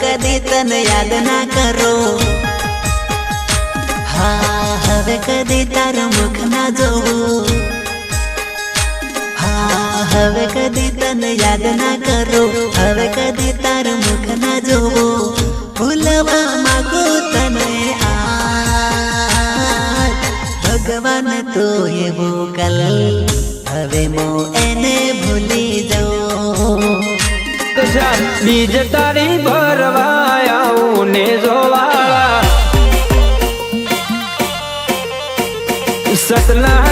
કદી તને યાદ ના કરો હા હવે કદી તારું મુખ ના જોવું હા હવે કદી તને યાદ ના કરો હવે કદી તારું મુખ ના જોવું ભૂલવા માંગુ તને આ ભગવાન તો એવો કલ હવે મો એને ભૂલી જાઉં બીજ તારી ભરવા આવું ને જોવાળા. સતના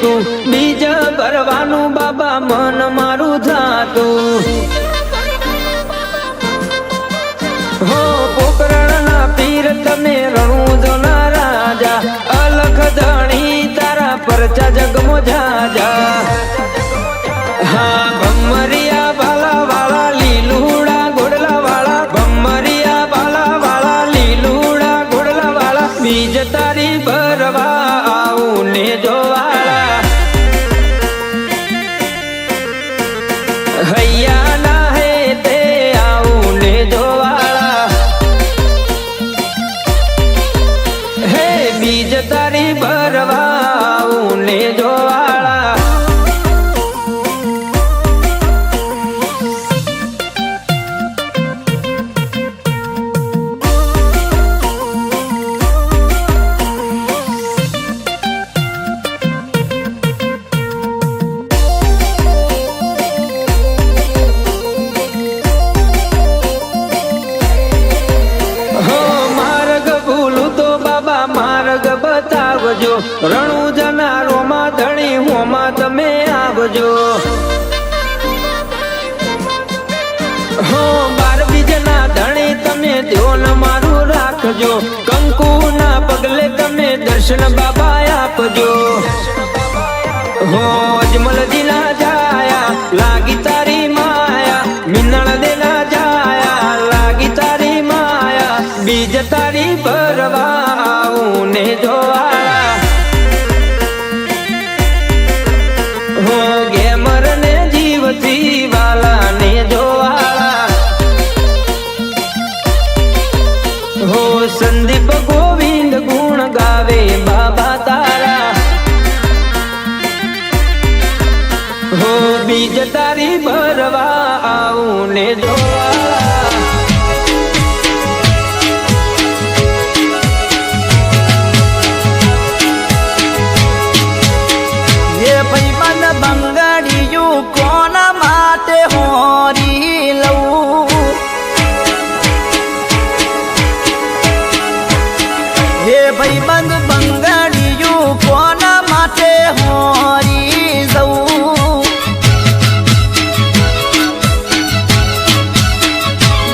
શેઠું બીજ ભરવાનું બાબા મન મારું થાતું હો પોકરણના પીર તમે રણુજોના રાજા. અલખ ધણી તારા પરચા જગમો જાજા હા Hey, yeah. બતાવજો રણુ જનારોમાં ધણી હોમાં તમે આવજો. હો બાર બીજના ધણી, તમે ધ્યોન મારું રાખજો. કંકુ ના પગલે તમે દર્શન બાબા આપજો. હો સંદીપ ગોવિંદ ગુણ ગાવે બાબા તારા. હો બીજ તારી ભરવા આવું ને જોવાળા ભાઈબંધ બંગાળીયું કોના માટે હોરી જવું?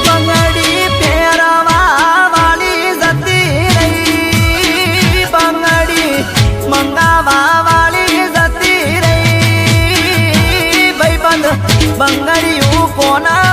બંગડી પહેરવા જતી રહી. બંગડી મંગાવા જતી રહી. ભાઈબંધ બંગડીયું કોના